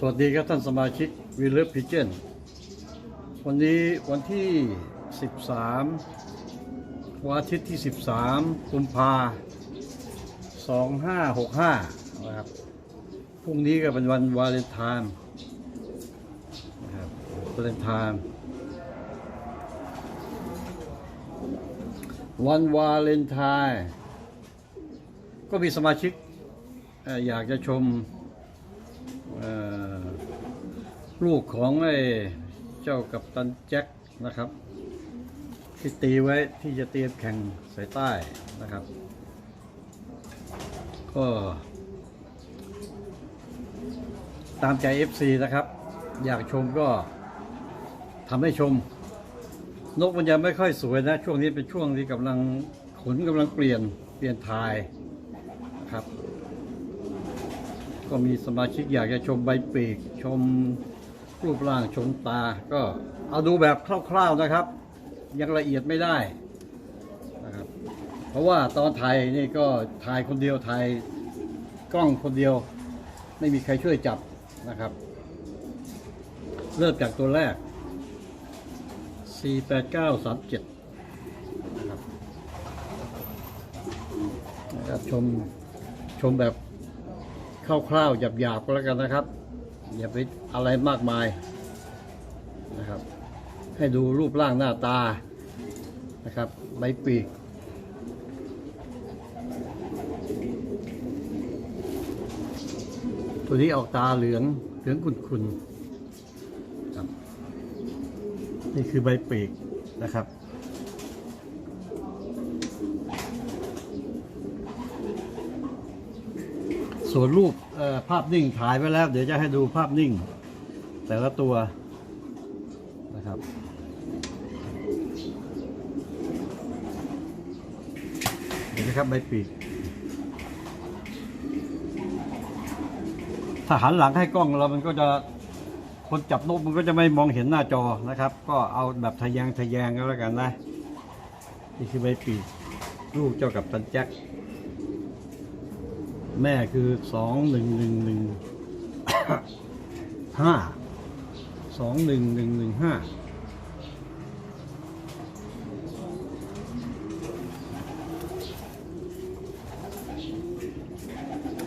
สวัสดีครับท่านสมาชิกวีเลฟพิเจนวันนี้วันที่ 13 วันอาทิตย์ที่ 13 กุมภา2565 นะครับ พรุ่งนี้ก็เป็นวันวาเลนไทน์นะครับวาเลนไทน์วันวาเลนไทน์ก็มีสมาชิกเอ่ออยากจะชมเอ่อ ลูกของไอ้เจ้ากับตันแจ็คนะครับ ที่ตีไว้ที่จะเตรียมแข่งสายใต้นะครับ ก็ ตามใจ FC นะครับ อยากชมก็ทำให้ชม นกมันยังไม่ค่อยสวยนะ ช่วงนี้เป็นช่วงที่กำลังขนกำลังเปลี่ยนเปลี่ยนทายนะครับ ก็มีสมาชิกอยากจะชมใบปีกชม รูปร่างชมตาก็เอาดูแบบคร่าวๆนะครับ ยังละเอียดไม่ได้นะครับเพราะว่าตอนถ่ายนี่ก็ถ่ายคนเดียวถ่ายกล้องคนเดียว ไม่มีใครช่วยจับนะครับ เริ่มจากตัวแรก 48937นะครับชมชมแบบคร่าวๆหยาบๆก็แล้วกันนะครับ อย่าไปอะไรมากมายนะครับ ให้ดูรูปร่างหน้าตานะครับใบปีกตัวนี้ออกตาเหลืองเหลืองขุ่นๆครับนี่คือใบปีกนะครับ ส่วนรูปภาพนิ่งถ่ายไว้แล้ว เดี๋ยวจะให้ดูภาพนิ่ง แต่ละตัวนะครับเห็นไหมครับใบปีกถ้าหันหลังให้กล้องเรามันก็จะคนจับนกมันก็จะไม่มองเห็นหน้าจอนะครับ ก็เอาแบบทะแยงทะแยงก็แล้วกันนะ นี่คือใบปีกลูกเจ้ากับตันแจ็ค แม่คือสองหนึ่งหนึ่งหนึ่งห้าสองหนึ่งหนึ่งหนึ่งห้า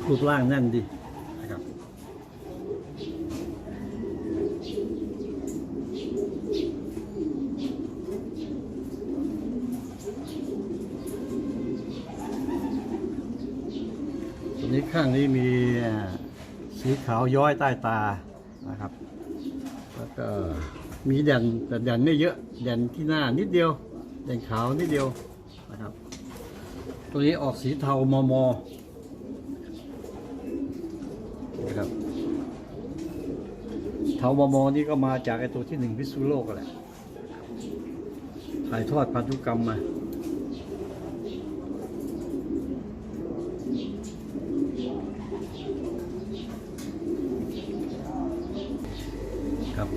รูปร่างแน่นดีนะครับ ตัวนี้ ข้างนี้มีสีขาวย้อยใต้ตานะครับ แล้วก็มีแด่นแต่แด่นไม่เยอะแด่นที่หน้านิดเดียว แด่นขาวนิดเดียวนะครับ ตัวนี้ออกสีเทามอมอนะครับเทามอมอนี่ก็มาจากไอตัวที่หนึ่งพิษณุโลกแหละถ่ายทอดพันธุกรรมมา ครับ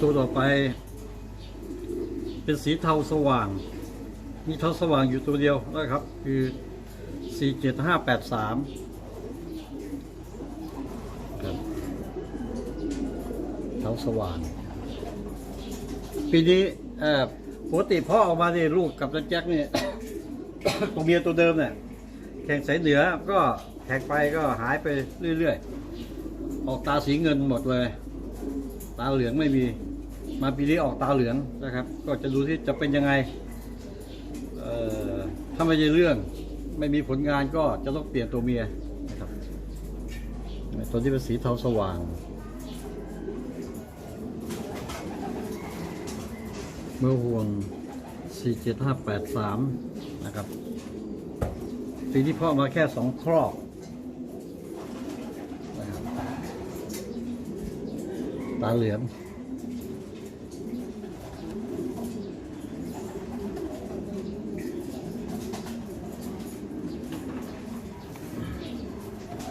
ตัวต่อไป เป็นสีเทาสว่าง มีเทาสว่างอยู่ตัวเดียวนะครับ คือ 47583ครับเทาสว่าง ปีนี้เอ่อปกติพ่อออกมาเนี่ยลูกกับแจ็คเนี่ยตัวเมียตัวเดิมเนี่ยแข่งสายเหนือก็แข่งไปก็หายไปเรื่อยๆ ออกตาสีเงินหมดเลย ตาเหลืองไม่มี มาปีนี้ออกตาเหลืองนะครับ ก็จะดูที่จะเป็นยังไงถ้าไม่ใช่เรื่องไม่มีผลงานก็จะต้องเปลี่ยนตัวเมียนะครับตัวที่เป็นสีเทาสว่าง เมื่อห่วง 47583 นะครับปีที่พ่อมาแค่สองครอบนะครับตาเหลือง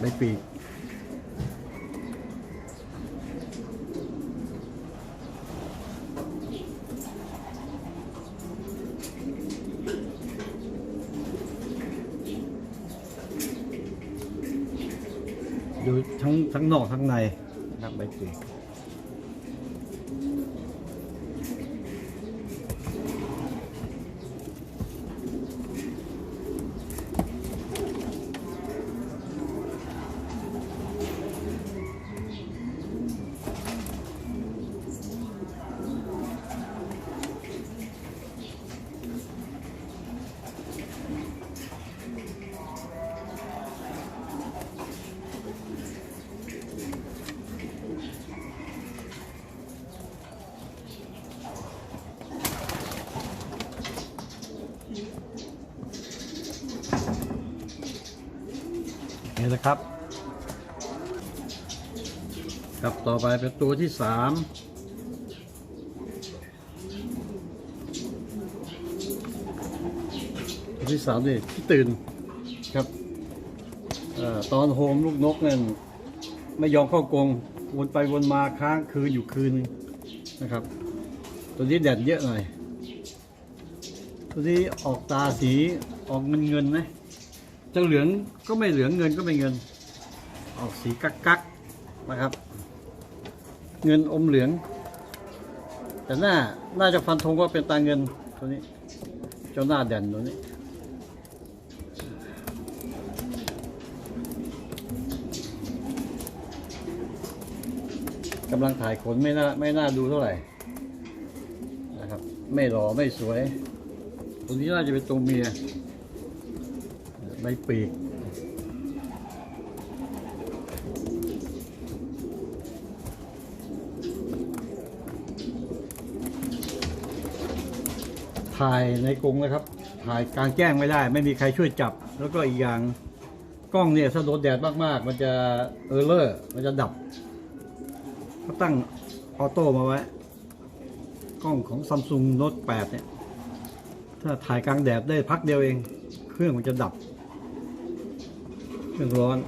ใบปีกดูทั้งทั้งนอกทั้งในนับใบปีก นี่นะครับ ครับต่อไปเป็นตัวที่สามตัวที่สามนี่ที่ตื่นครับอตอนโฮมลูกนกเนี่ยไม่ยอมเข้ากรงวนไปวนมาค้างคืนอยู่คืนนึงนะครับ ตัวนี้แดดเยอะหน่อย ตัวนี้ออกตาสีออกเงินเงินนะ จะเหลืองก็ไม่เหลืองเงินก็ไม่เงิน ออกสีกักกักๆนะครับ เงินอมเหลือง แต่หน้าน่าจะฟันธงว่าเป็นตาเงินตัวนี้เจ้าหน้าแด่นตัวนี้กำลังถ่ายขนไม่น่าไม่น่าดูเท่าไหร่นะครับ ไม่หล่อไม่สวย ตัวนี้น่าจะเป็นตัวเมีย ใบปีกถ่ายในกรงนะครับ ถ่ายกลางแจ้งไม่ได้ ไม่มีใครช่วยจับ แล้วก็อีกอย่างกล้องเนี่ยถ้าโดนแดดมากๆ มันจะเออร์เลอร์มันจะดับก็ตั้งออโต้มาไว้ กล้องของ Samsung Note 8เนี่ย ถ้าถ่ายกลางแดดได้พักเดียวเอง เครื่องมันจะดับ เครื่องร้อน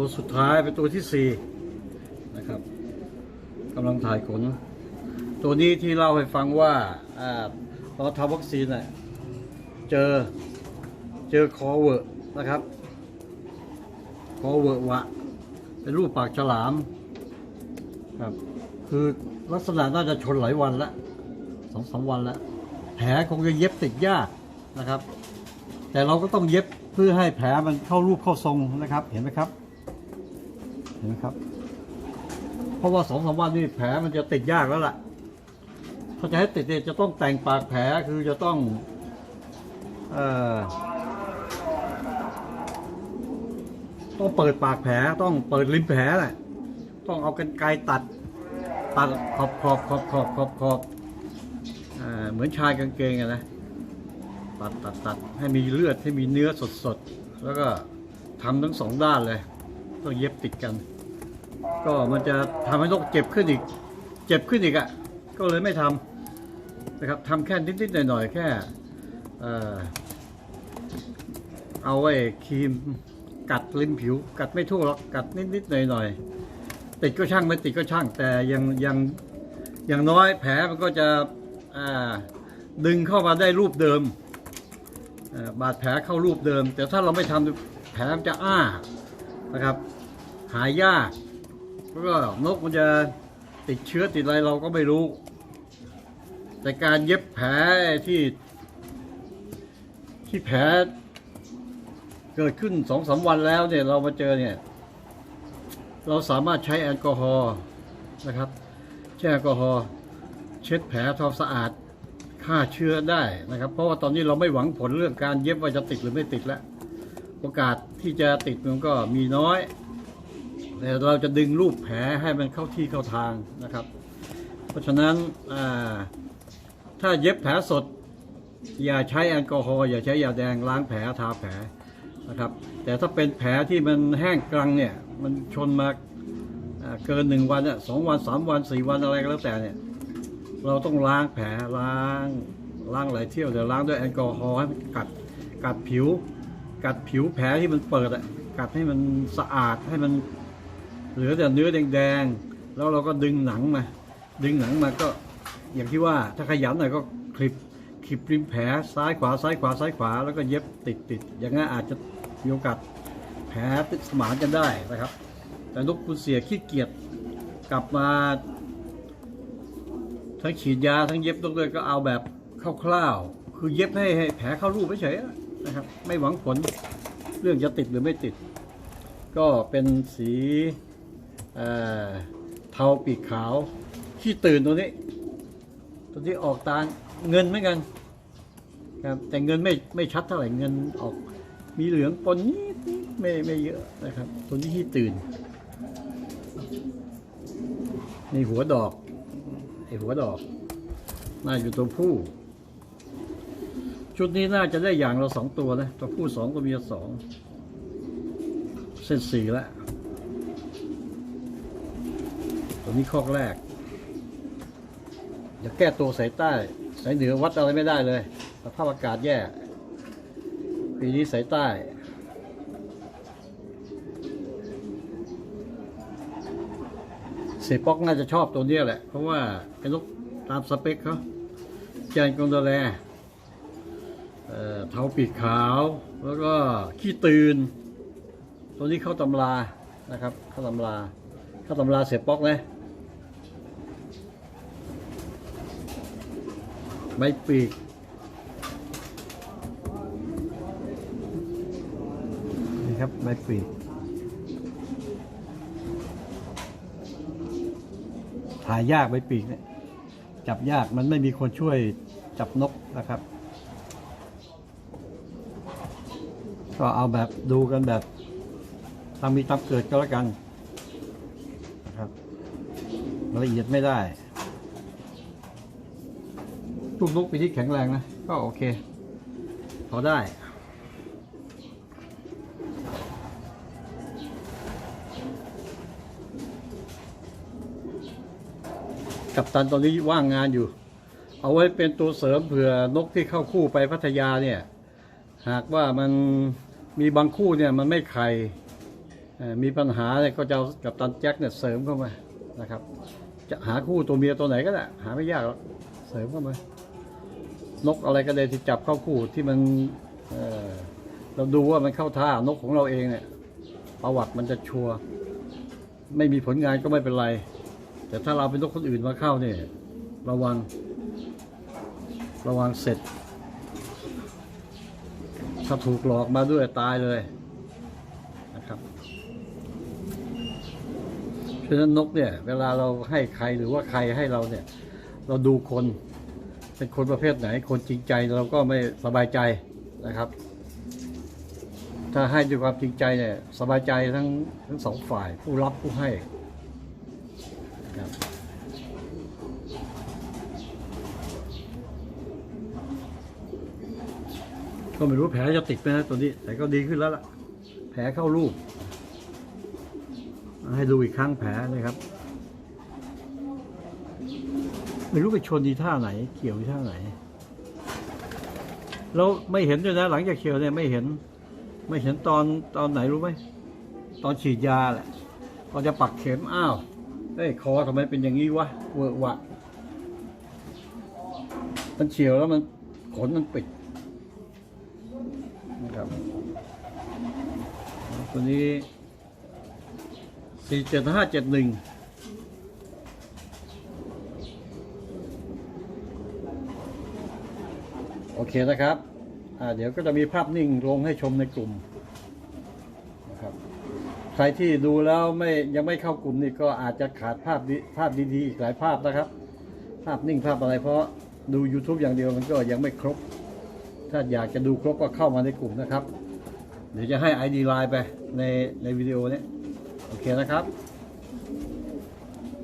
ตัวสุดท้ายเป็นตัวที่สี่นะครับกำลังถ่ายขน ตัวนี้ที่เล่าให้ฟังว่าอาตอนทำวัคซีนน่ะเจอเจอคอเวอร์นะครับคอเวอร์วะ เป็นรูปปากฉลามครับคือลักษณะน่าจะชนหลายวันล้วสองสามวันแล้วแผลคงจะเย็บติดยากนะครับ แต่เราก็ต้องเย็บเพื่อให้แผลมันเข้ารูปเข้าทรงนะครับ เห็นไหมครับ นไหมครับ เพราะว่าสองสามวันนี่แผลมันจะติดยากแล้วล่ะถ้าจะให้ติดเนี่ยจะต้องแต่งปากแผลคือจะต้องเอ่อต้องเปิดปากแผลต้องเปิดริมแผลแหละต้องเอากันไกรตัดตัดขอบขอบขอบขอบขอบขอบอ่าเหมือนชายกางเกงอะนะตัดตัดตัดให้มีเลือดให้มีเนื้อสดสดๆแล้วก็ทำทั้งสองด้านเลย ต้องเย็บติดกัน ก็มันจะทำให้นกเจ็บขึ้นอีก เจ็บขึ้นอีกอะ่ะ ก็เลยไม่ทำนะครับทำแค่นิดๆหน่อยๆแค่เออเอาไว้ครีมกัดริมผิว กัดไม่ทั่วหรอกกัดนิดๆหน่อยๆติดก็ช่างไม่ติดก็ช่าง แต่ยังยังอย่างน้อยแผลมันก็จะดึงเข้ามาได้รูปเดิมบาดแผลเข้ารูปเดิม แต่ถ้าเราไม่ทำแผลมันจะอ้า นะครับ หายากแล้วก็นกมันจะติดเชื้อติดอะไรเราก็ไม่รู้ แต่การเย็บแผลที่ ที่แผลเกิดขึ้นสองสามวันแล้วเนี่ยเรามาเจอเนี่ย เราสามารถใช้แอลกอฮอล์นะครับใช้แอลกอฮอล์เช็ดแผลทำสะอาดฆ่าเชื้อได้นะครับ เพราะว่าตอนนี้เราไม่หวังผลเรื่องการเย็บว่าจะติดหรือไม่ติดแล้ว โอกาสที่จะติดมันก็มีน้อย แต่เราจะดึงรูปแผลให้มันเข้าที่เข้าทางนะครับ เพราะฉะนั้นถ้าเย็บแผลสด อย่าใช้แอลกอฮอล์อย่าใช้ยาแดงล้างแผลทาแผลนะครับ แต่ถ้าเป็นแผลที่มันแห้งกรังเนี่ยมันชนมาเกินหนึ่งวันสองวันสามวันสี่วันอะไรก็แล้วแต่เนี่ยเราต้องล้างแผลล้างล้างหลายเที่ยวเดี๋ยวล้างด้วยแอลกอฮอล์ให้มันกัดกัดผิว กัดผิวแผลที่มันเปิดอะกัดให้มันสะอาดให้มัน เหลือแต่เนื้อแดงๆแล้วเราก็ดึงหนังมา ดึงหนังมาก็อย่างที่ว่าถ้าขยันหน่อยก็คลิปคลิปริมแผลซ้ายขวาซ้ายขวาซ้ายขวา แล้วก็เย็บติดติดอย่างนั้นอาจจะมีโอกาสแผลติดสมานกันได้นะครับ แต่นกคุณเสียขี้เกียจกลับมาทั้งฉีดยาทั้งเย็บตรงเลยก็เอาแบบคร่าวๆคือเย็บให้ให้แผลเข้ารูปเฉยๆ นะครับ ไม่หวังผลเรื่องจะติดหรือไม่ติด ก็เป็นสีเเทาปีกขาว ขี้ตื่นตัวนี้ ตัวที่ออกตาเงินเหมือนกันครับแต่เงินไม่ไม่ชัดเท่าไหร่เงินออก มีเหลืองปนนิดไม่ไม่เยอะนะครับ ตัวนี้ขี้ตื่นในหัวดอกไอหัวดอก น่าอยู่ตัวผู้ ชุดนี้น่าจะได้อย่างเราสองตัวนะตัวผู้สองตัวเมียสองเส้นสี่ล้วตัวนี้คอกแรกอย่าแก้ตัวสายใต้สายเหนือวัดอะไรไม่ได้เลยสภาพอากาศแย่ ปีนี้สายใต้เสป๊อกน่าจะชอบตัวนี้แหละ เพราะว่าเป็นนกตามสเปคเขาแจนกองดแล เอ่อเทาปีกขาว แล้วก็ขี้ตื่น ตัวนี้เข้าตำรานะครับ เข้าตำรา เข้าตำราเสียป๊อกนะใบปีกนี่ครับใบปีกถ่ายยากใบปีกเนี่ยจับยากมันไม่มีคนช่วยจับนกนะครับ ก็เอาแบบดูกันแบบตามมีตามเกิดก็แล้วกันนะครับละเอียดไม่ได้ลูกนกปีที่แข็งแรงนะ ก็โอเค พอได้กับตันตอนนี้ว่างงานอยู่ เอาไว้เป็นตัวเสริมเผื่อนกที่เข้าคู่ไปพัทยาเนี่ย หากว่ามัน มีบางคู่เนี่ยมันไม่ไข่มีปัญหาเนี่ยก็จะเอากับตันแจ็คเนี่ยเสริมเข้ามานะครับ จะหาคู่ตัวเมียตัวไหนก็ได้หาไม่ยากหรอกเสริมเข้ามานกอะไรก็ได้ที่จับเข้าคู่ที่มันเเราดูว่ามันเข้าท่านกของเราเองเนี่ยประวัติมันจะชัวร์ไม่มีผลงานก็ไม่เป็นไร แต่ถ้าเราเป็นนกคนอื่นมาเข้าเนี่ยระวังระวังเสร็จ ถ้าถูกหลอกมาด้วยตายเลยนะครับเพราะฉะนั้นนกเนี่ย เวลาเราให้ใครหรือว่าใครให้เราเนี่ย เราดูคน เป็นคนประเภทไหน คนจริงใจเราก็ไม่สบายใจนะครับ ถ้าให้ด้วยความจริงใจเนี่ย สบายใจทั้งทั้งสองฝ่ายผู้รับผู้ให้นะครับ ก็ไม่รู้แผลจะติดไหมนะตัวนี้ แต่ก็ดีขึ้นแล้วล่ะ แผลเข้ารูปให้ดูอีกครั้งแผลนะครับ ไม่รู้ไปชนดีท่าไหน เกี่ยวดีท่าไหน เราไม่เห็นด้วยนะ หลังจากเขียวเนี่ยไม่เห็น ไม่เห็นตอนตอนไหนรู้ไหมตอนฉีดยาแหละตอนจะปักเข็มอ้าวเอ้ยคอทำไมเป็นอย่างนี้วะเวอะวะมันเฉียวแล้วมันขนมันปิดัวนี้สี่เจ็ดห้าเจ็ดหนึ่งโอเคนะครับเดี๋ยวก็จะมีภาพนิ่งลงให้ชมในกลุ่มนะครับ ใครที่ดูแล้วไม่ยังไม่เข้ากลุ่มนี่ก็อาจจะขาดภาพภาพดีๆหลายภาพนะครับ ภาพนิ่งภาพอะไร เพราะดู YouTube อย่างเดียวมันก็ยังไม่ครบ ถ้าอยากจะดูครบก็เข้ามาในกลุ่มนะครับ เดี๋ยวจะให้ ID ไลน์ไป ในในวิดีโอนี้โอเคนะครับ